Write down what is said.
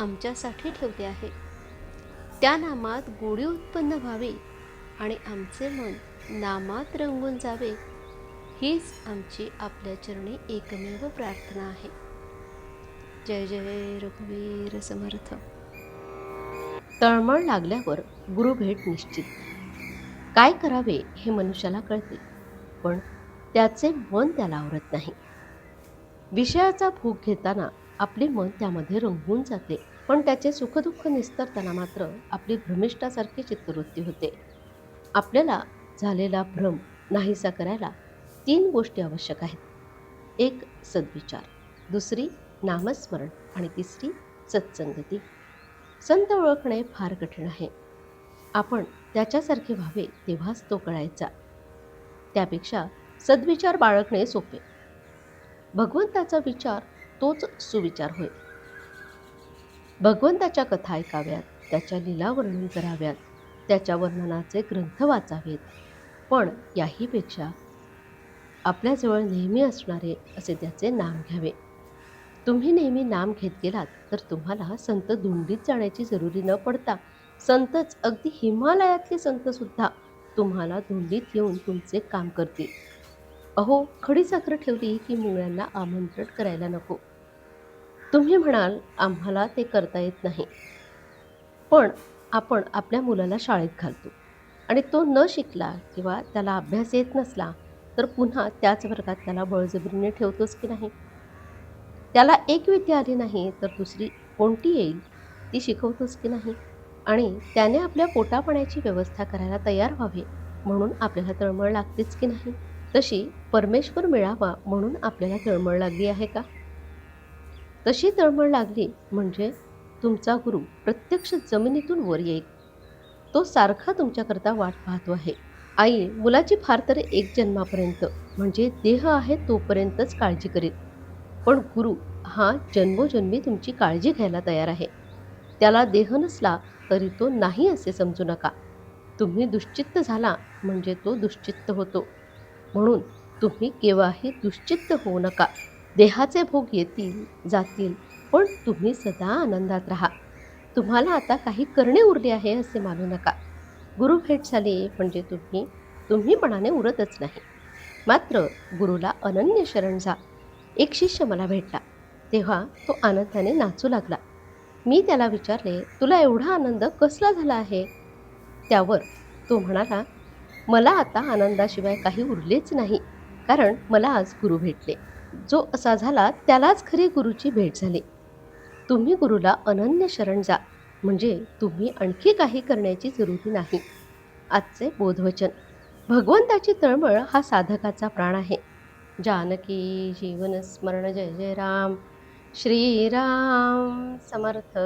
आमच्यासाठी ठेवले आहे. त्या नामात गोडी उत्पन्न व्हावी आणि आमचे मन नामात रंगून जावे हीच आमची आपल्या चरणी एकमेव प्रार्थना आहे. जय जय रघुवीर समर्थ. तळमळ लागल्यावर गुरुभेट निश्चित. काय करावे हे मनुष्याला कळते पण त्याचे मन त्याला आवरत नाही. विषयाचा भूक घेताना आपले मन त्यामध्ये रंगून जाते. पण त्याचे सुखदुःख निस्तरताना मात्र आपली भ्रमिष्ठासारखी चित्तवृत्ती होते. आपल्याला झालेला भ्रम नाहीसा करायला तीन गोष्टी आवश्यक आहेत. एक सद्विचार. दुसरी नामस्मरण. आणि तिसरी सत्संगती. संत ओळखणे फार कठीण आहे. आपण त्याच्यासारखे व्हावे तेव्हाच तो कळायचा. त्यापेक्षा सद्विचार बाळगणे सोपे. भगवंताचा विचार तोच सुविचार होय. भगवंताच्या कथा ऐकाव्यात त्याच्या लीला वर्णन कराव्यात त्याच्या वर्णनाचे ग्रंथ वाचावेत. पण याहीपेक्षा आपल्याजवळ नेहमी असणारे असे त्याचे नाम घ्यावे. तुम्ही नेहमी नाम घेत गेलात तर तुम्हाला संत धुंडीत जाण्याची जरुरी न पडता संतच अगदी हिमालयातले संतसुद्धा तुम्हाला धुंडीत येऊन तुमचे काम करतील. अहो खडी साखर ठेवली की मुंगळ्यांना आमंत्रण करायला नको. तुम्ही म्हणाल आम्हाला ते करता येत नाही. पण आपण आपल्या मुलाला शाळेत घालतो. आणि तो न शिकला किंवा त्याला अभ्यास येत नसला तर पुन्हा त्याच वर्गात त्याला बळजबरीने ठेवतोच की नाही? त्याला एक विद्या आली नाही तर दुसरी कोणती येईल? ती शिकवतोच की नाही? आणि त्याने आपल्या पोटापाण्याची व्यवस्था करायला तयार व्हावे म्हणून आपल्याला तळमळ लागतेच की नाही? तशी परमेश्वर मिळावा म्हणून आपल्याला तळमळ लागली आहे का? तशी तळमळ लागली म्हणजे तुमचा गुरु प्रत्यक्ष जमिनीतून वर येईल. तो सारखा तुमच्याकरता वाट पाहतो आहे. आई मुलाची फार तर एक जन्मापर्यंत म्हणजे देह आहे तोपर्यंतच काळजी करेल पण गुरु हा जन्मोजन्मी तुमची काळजी घ्यायला तयार आहे. त्याला देह नसला तरी तो नाही असे समजू नका. तुम्ही दुश्चित्त झाला म्हणजे तो दुश्चित्त होतो. म्हणून तुम्ही केव्हाही दुश्चित्त होऊ नका. देहाचे भोग येतील जातील पण तुम्ही सदा आनंदात राहा. तुम्हाला आता काही करणे उरले आहे असे मानू नका. गुरु भेट झाली म्हणजे तुम्ही तुम्हीपणाने उरतच नाही. मात्र गुरुला अनन्य शरण जा. एक शिष्य मला भेटला. तेव्हा तो आनंदाने नाचू लागला. मी त्याला विचारले तुला एवढा आनंद कसला झाला आहे? त्यावर तो म्हणाला मला आता आनंदाशिवाय काही उरलेच नाही कारण मला आज गुरु भेटले. जो असा झाला त्यालाच खरी गुरुची भेट झाली. तुम्ही गुरुला अनन्य शरण जा म्हणजे तुम्ही आणखी काही करण्याची जरुरी नाही. आजचे बोधवचन. भगवंताची तळमळ हा साधकाचा प्राण आहे. जानकी जीवन स्मरण जय जय राम. श्रीराम समर्थ.